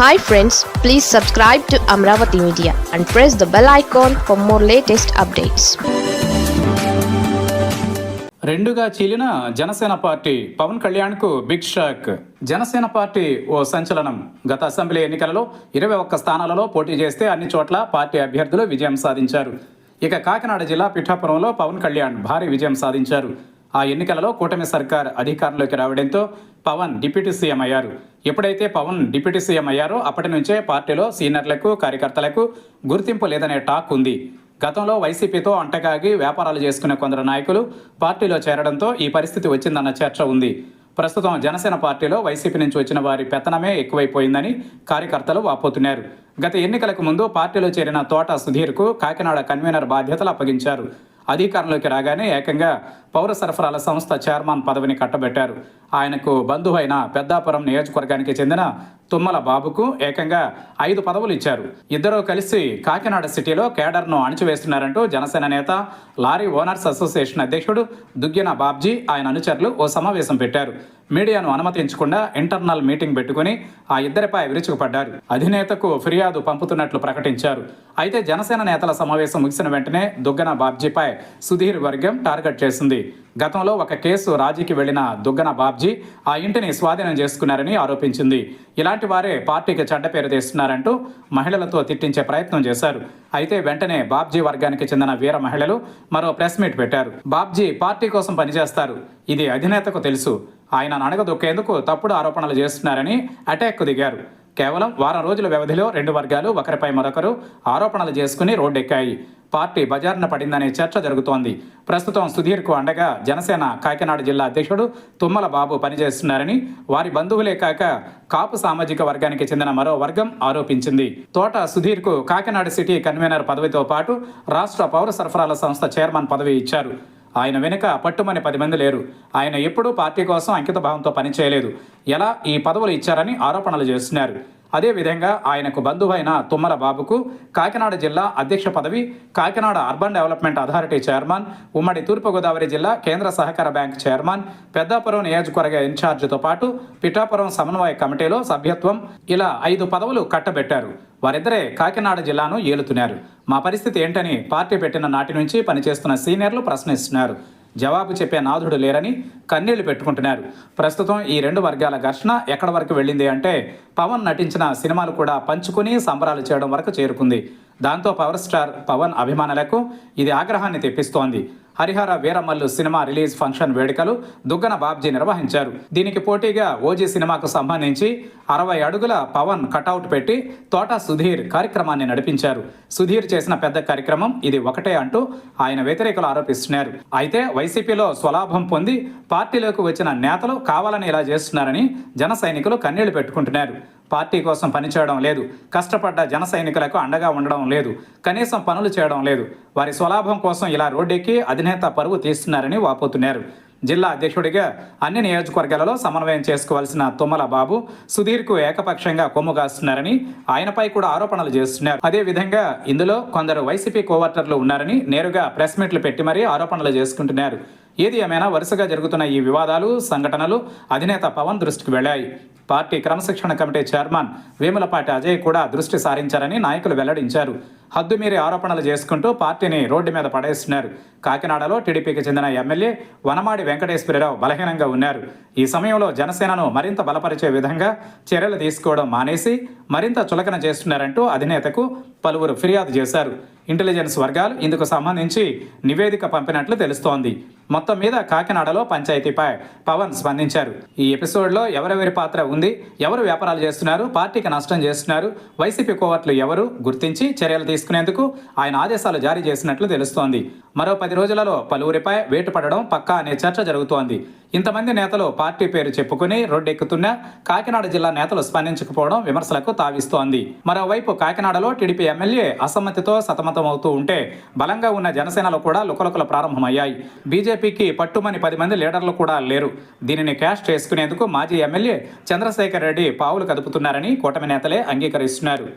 Hi friends please subscribe to Amaravati media and press the bell icon for more latest updates రెండుగా చీలిన Janasena party Pawan కళ్యాణ్కు big shock Janasena party ఓ సంచలనం. గత assembly ఎన్నికలలో ఇరవై ఒక్క స్థానాలలో పోటీ చేస్తే అన్ని చోట్ల పార్టీ అభ్యర్థులు విజయం సాధించారు. ఇక కాకినాడ జిల్లా పిఠాపురంలో పవన్ కళ్యాణ్ భారీ విజయం సాధించారు. ఆ ఎన్నికలలో కూటమి సర్కార్ అధికారంలోకి రావడంతో పవన్ డిప్యూటీ సీఎం అయ్యారు. ఎప్పుడైతే పవన్ డిప్యూటీ సీఎం అయ్యారో అప్పటి నుంచే పార్టీలో సీనియర్లకు కార్యకర్తలకు గుర్తింపు లేదనే టాక్ ఉంది. గతంలో వైసీపీతో అంటకాగి వ్యాపారాలు చేసుకునే కొందరు నాయకులు పార్టీలో చేరడంతో ఈ పరిస్థితి వచ్చిందన్న చర్చ ఉంది. ప్రస్తుతం జనసేన పార్టీలో వైసీపీ నుంచి వచ్చిన వారి పెత్తనమే ఎక్కువైపోయిందని కార్యకర్తలు వాపోతున్నారు. గత ఎన్నికలకు ముందు పార్టీలో చేరిన తోట సుధీర్కు కాకినాడ కన్వీనర్ బాధ్యతలు అప్పగించారు. అధికారంలోకి రాగానే ఏకంగా పౌర సరఫరాల సంస్థ చైర్మన్ పదవిని కట్టబెట్టారు. ఆయనకు బంధువైన అయిన పెద్దాపురం నియోజకవర్గానికి చెందిన తుమ్మల బాబుకు ఏకంగా ఐదు పదవులు ఇచ్చారు. ఇద్దరూ కలిసి కాకినాడ సిటీలో కేడర్ను అణిచివేస్తున్నారంటూ జనసేన నేత లారీ ఓనర్స్ అసోసియేషన్ అధ్యక్షుడు దుగ్గిన బాబ్జీ ఆయన అనుచరులు ఓ సమావేశం పెట్టారు. మీడియాను అనుమతించకుండా ఇంటర్నల్ మీటింగ్ పెట్టుకుని ఆ ఇద్దరిపై విరుచుకుపడ్డారు. అధినేతకు ఫిర్యాదు పంపుతున్నట్లు ప్రకటించారు. అయితే జనసేన నేతల సమావేశం ముగిసిన వెంటనే దుగ్గన బాబ్జీపై సుధీర్ వర్గం టార్గెట్ చేసింది. గతంలో ఒక కేసు రాజీకి వెళ్ళిన దుగ్గన బాబ్జీ ఆ ఇంటిని స్వాధీనం చేసుకున్నారని ఆరోపించింది. ఇలాంటి వారే పార్టీకి చెడ్డ పేరు తెస్తున్నారంటూ మహిళలతో తిట్టించే ప్రయత్నం చేశారు. అయితే వెంటనే బాబ్జీ వర్గానికి చెందిన వీర మహిళలు మరో ప్రెస్ మీట్ పెట్టారు. బాబ్జీ పార్టీ కోసం పనిచేస్తారు. ఇది అధినేతకు తెలుసు. ఆయన నడగదొక్కేందుకు తప్పుడు ఆరోపణలు చేస్తున్నారని అటాక్కు దిగారు. కేవలం వారం రోజుల వ్యవధిలో రెండు వర్గాలు ఒకరిపై మరొకరు ఆరోపణలు చేసుకుని రోడ్డెక్కాయి. పార్టీ బజార్న పడిందనే చర్చ జరుగుతోంది. ప్రస్తుతం సుధీర్కు అండగా జనసేన కాకినాడ జిల్లా అధ్యక్షుడు తుమ్మల బాబు పనిచేస్తున్నారని వారి బంధువులే కాక కాపు సామాజిక వర్గానికి చెందిన మరో వర్గం ఆరోపించింది. తోట సుధీర్కు కాకినాడ సిటీ కన్వీనర్ పదవితో పాటు రాష్ట్ర పౌర సరఫరాల సంస్థ చైర్మన్ పదవి ఇచ్చారు. ఆయన వెనుక పట్టుమని పది మంది లేరు. ఆయన ఎప్పుడూ పార్టీ కోసం అంకిత భావంతో పనిచేయలేదు. ఎలా ఈ పదవులు ఇచ్చారని ఆరోపణలు చేస్తున్నారు. అదేవిధంగా ఆయనకు బంధువైన తుమ్మల బాబుకు కాకినాడ జిల్లా అధ్యక్ష పదవి Kakinada urban development authority chairman ఉమ్మడి తూర్పుగోదావరి జిల్లా కేంద్ర సహకార బ్యాంక్ చైర్మన్ పెద్దాపురం నియోజకవర్గ ఇన్ఛార్జితో పాటు పిఠాపురం సమన్వయ కమిటీలో సభ్యత్వం ఇలా ఐదు పదవులు కట్టబెట్టారు. వారిద్దరే కాకినాడ జిల్లాను ఏలుతున్నారు. మా పరిస్థితి ఏంటని పార్టీ పెట్టిన నాటి నుంచి పనిచేస్తున్న సీనియర్లు ప్రశ్నిస్తున్నారు. జవాబు చెప్పే నాథుడు లేరని కన్నీళ్ళు పెట్టుకుంటున్నారు. ప్రస్తుతం ఈ రెండు వర్గాల ఘర్షణ ఎక్కడి వరకు వెళ్ళింది అంటే పవన్ నటించిన సినిమాలు కూడా పంచుకుని సంబరాలు చేయడం వరకు చేరుకుంది. దాంతో పవర్ స్టార్ పవన్ అభిమానులకు ఇది ఆగ్రహాన్ని తెప్పిస్తోంది. Hari Hara Veera Mallu cinema release function వేడుకలు దుగ్గన బాబ్జీ నిర్వహించారు. దీనికి పోటీగా ఓజీ సినిమాకు సంబంధించి అరవై అడుగుల పవన్ కటౌట్ పెట్టి తోట సుధీర్ కార్యక్రమాన్ని నడిపించారు. సుధీర్ చేసిన పెద్ద కార్యక్రమం ఇది ఒకటే అంటూ ఆయన వ్యతిరేకులు ఆరోపిస్తున్నారు. అయితే వైసీపీలో స్వలాభం పొంది పార్టీలోకి వచ్చిన నేతలు కావాలని ఇలా చేస్తున్నారని జన సైనికులు కన్నీళ్ళు పెట్టుకుంటున్నారు. పార్టీ కోసం పనిచేయడం లేదు. కష్టపడ్డ జన సైనికులకు అండగా ఉండడం లేదు. కనీసం పనులు చేయడం లేదు. వారి స్వలాభం కోసం ఇలా రోడ్డెక్కి అధినేత పరువు తీస్తున్నారని వాపోతున్నారు. జిల్లా అధ్యక్షుడిగా అన్ని నియోజకవర్గాలలో సమన్వయం చేసుకోవాల్సిన తుమ్మల బాబు సుధీర్కు ఏకపక్షంగా కొమ్ము కాస్తున్నారని ఆయనపై కూడా ఆరోపణలు చేస్తున్నారు. అదేవిధంగా ఇందులో కొందరు వైసీపీ కోవర్టర్లు ఉన్నారని నేరుగా ప్రెస్ మీట్లు పెట్టి మరీ ఆరోపణలు చేసుకుంటున్నారు. ఏది ఏమైనా వరుసగా జరుగుతున్న ఈ వివాదాలు సంఘటనలు అధినేత పవన్ దృష్టికి వెళ్ళాయి. పార్టీ క్రమశిక్షణ కమిటీ చైర్మన్ వేములపాటి అజయ్ కూడా దృష్టి సారించారని నాయకులు వెల్లడించారు. హద్దుమీరి ఆరోపణలు చేసుకుంటూ పార్టీని రోడ్డు మీద పడేస్తున్నారు. కాకినాడలో టీడీపీకి చెందిన ఎమ్మెల్యే వనమాడి వెంకటేశ్వరరావు బలహీనంగా ఉన్నారు. ఈ సమయంలో జనసేనను మరింత బలపరిచే విధంగా చర్యలు తీసుకోవడం మానేసి మరింత చులకన చేస్తున్నారంటూ అధినేతకు పలువురు ఫిర్యాదు చేశారు. ఇంటెలిజెన్స్ వర్గాలు ఇందుకు సంబంధించి నివేదిక పంపినట్లు తెలుస్తోంది. మొత్తం మీద కాకినాడలో పంచాయతీపై పవన్ స్పందించారు. ఈ ఎపిసోడ్లో ఎవరెవరి పాత్ర ఉంది ఎవరు వ్యాపారాలు చేస్తున్నారు పార్టీకి నష్టం చేస్తున్నారు వైసీపీ కోవట్లు ఎవరు గుర్తించి చర్యలు తీసుకునేందుకు ఆయన ఆదేశాలు జారీ చేసినట్లు తెలుస్తోంది. మరో పది రోజులలో పలువురిపై వేటు పడడం పక్కా అనే చర్చ జరుగుతోంది. ఇంతమంది నేతలు పార్టీ పేరు చెప్పుకుని రోడ్డెక్కుతున్నా కాకినాడ జిల్లా నేతలు స్పందించకపోవడం విమర్శలకు తావిస్తోంది. మరోవైపు కాకినాడలో టీడీపీ ఎమ్మెల్యే అసమ్మతితో సతమతమవుతూ ఉంటే బలంగా ఉన్న జనసేనలో కూడా లుకలుకలు ప్రారంభమయ్యాయి. బీజేపీకి పట్టుమని పది మంది లీడర్లు కూడా లేరు. దీనిని క్యాష్ చేసుకునేందుకు మాజీ ఎమ్మెల్యే చంద్రశేఖర్ రెడ్డి పావులు కదుపుతున్నారని కూటమి నేతలే అంగీకరిస్తున్నారు.